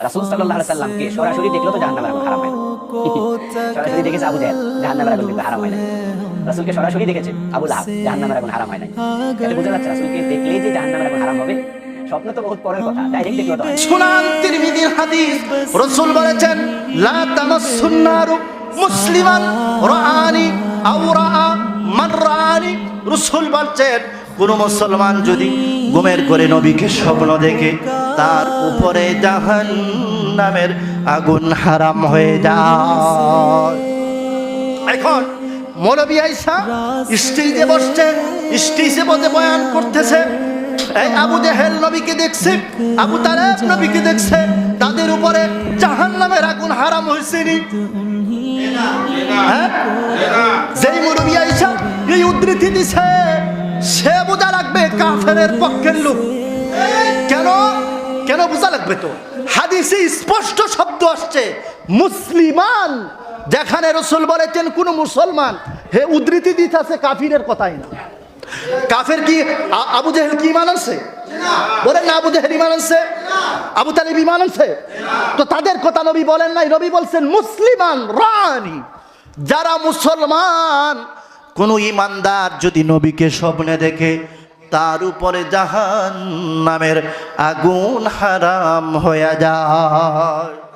রাসূল সাল্লাল্লাহু আলাইহি সাল্লামকে সরাসরি দেখলেও তো জাহান্নামের আগুন হারাম হয় না। সরাসরি দেখেছে আবু জাহেল জাহান্নামের আগুন কিন্তু হারাম হয় না। রাসূলকে সরাসরি দেখেছে আবু লাহাব জাহান্নামের আগুন হারাম হয় না এটা বোঝা যাচ্ছে রাসূলকে দেখলেই যে জাহান্নামের আগুন হারাম হবে স্বপ্ন তো বহুত পরের কথা ডাইরেক্ট দেখলেও তো সুনান তিরমিজির হাদিস রাসূল বলেছেন লা তামাসসুন নারু মুসলিমান রাআনি আও রাআ মান রাআনি। রাসূল বলছেন কোন মুসলমান যদি গুমের করে নবীকে স্বপ্ন দেখে তার উপরে জাহান নামের আগুন হারাম হয়ে যায়। এখন মৌলবী আইসা স্টেজে বসছে, স্টেজে বসে বয়ান করতেছে। এই আবু জেহেল নবীকে দেখছে, আবু তালেব নবীকে দেখছে, তাদের উপরে জাহান নামের আগুন হারাম হয়েছে হ্যাঁ? যেই মুরবি আইসা এই উদ্ধৃতি দিছে, সে বোঝা লাগবে কাফেরের পক্ষের লোক। কেন বোঝা লাগবে তো? হাদিসে স্পষ্ট শব্দ আসছে, মুসলিমান, যেখানে রসুল বলেছেন, কোন মুসলমান, হে উদ্ধৃতি দিতেছে কাফিরের কথাই না। কাফের কি আবু জেহেল কি ইমান আনছে? বলেন না, আবু ইমান আনছে? আবু তালিব ইমান আনছে? তো তাদের কথা নবী বলেন নাই, নবী বলছেন, মুসলিমান, রানি, যারা মুসলমান, কোন ইমানদার যদি নবীকে স্বপ্নে দেখে তার উপরে জাহান নামের আগুন হারাম হয়ে যায়।